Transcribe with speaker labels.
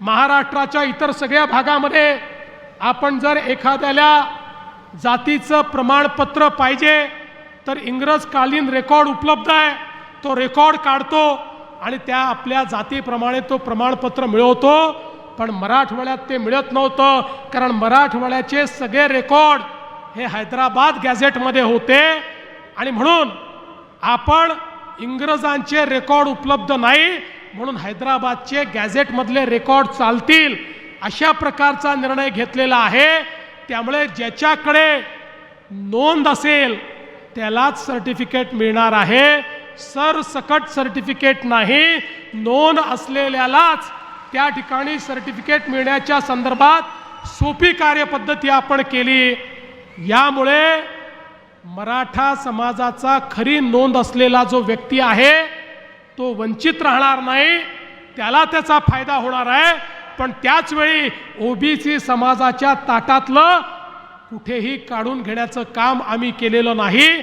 Speaker 1: महाराष्ट्राच्या इतर सगळ्या भागामध्ये आपण जर एखाद्याला जातीचं प्रमाणपत्र पाहिजे तर इंग्रजकालीन रेकॉर्ड उपलब्ध आहे. तो रेकॉर्ड काढतो आणि त्या आपल्या जातीप्रमाणे तो प्रमाणपत्र मिळवतो. पण मराठवाड्यात ते मिळत नव्हतं कारण मराठवाड्याचे सगळे रेकॉर्ड हे हैदराबाद गॅझेटमध्ये होते. आणि म्हणून आपण इंग्रजांचे रेकॉर्ड उपलब्ध नाही म्हणून हैदराबादचे गॅझेटमधले रेकॉर्ड चालतील अशा प्रकारचा निर्णय घेतलेला आहे. त्यामुळे ज्याच्याकडे नोंद असेल त्यालाच सर्टिफिकेट मिळणार आहे. सरसकट सर्टिफिकेट नाही नोंद असलेल्यालाच त्या ठिकाणी सर्टिफिकेट मिळण्याच्या संदर्भात सोपी कार्यपद्धती आपण केली. यामुळे मराठा समाजाचा खरी नोंद असलेला जो व्यक्ती आहे तो वंचित राहणार नाही त्याला त्याचा फायदा होणार आहे. पण त्याचवेळी ओबीसी समाजाच्या ताटातलं कुठेही काढून घेण्याचं काम आम्ही केलेलं नाही.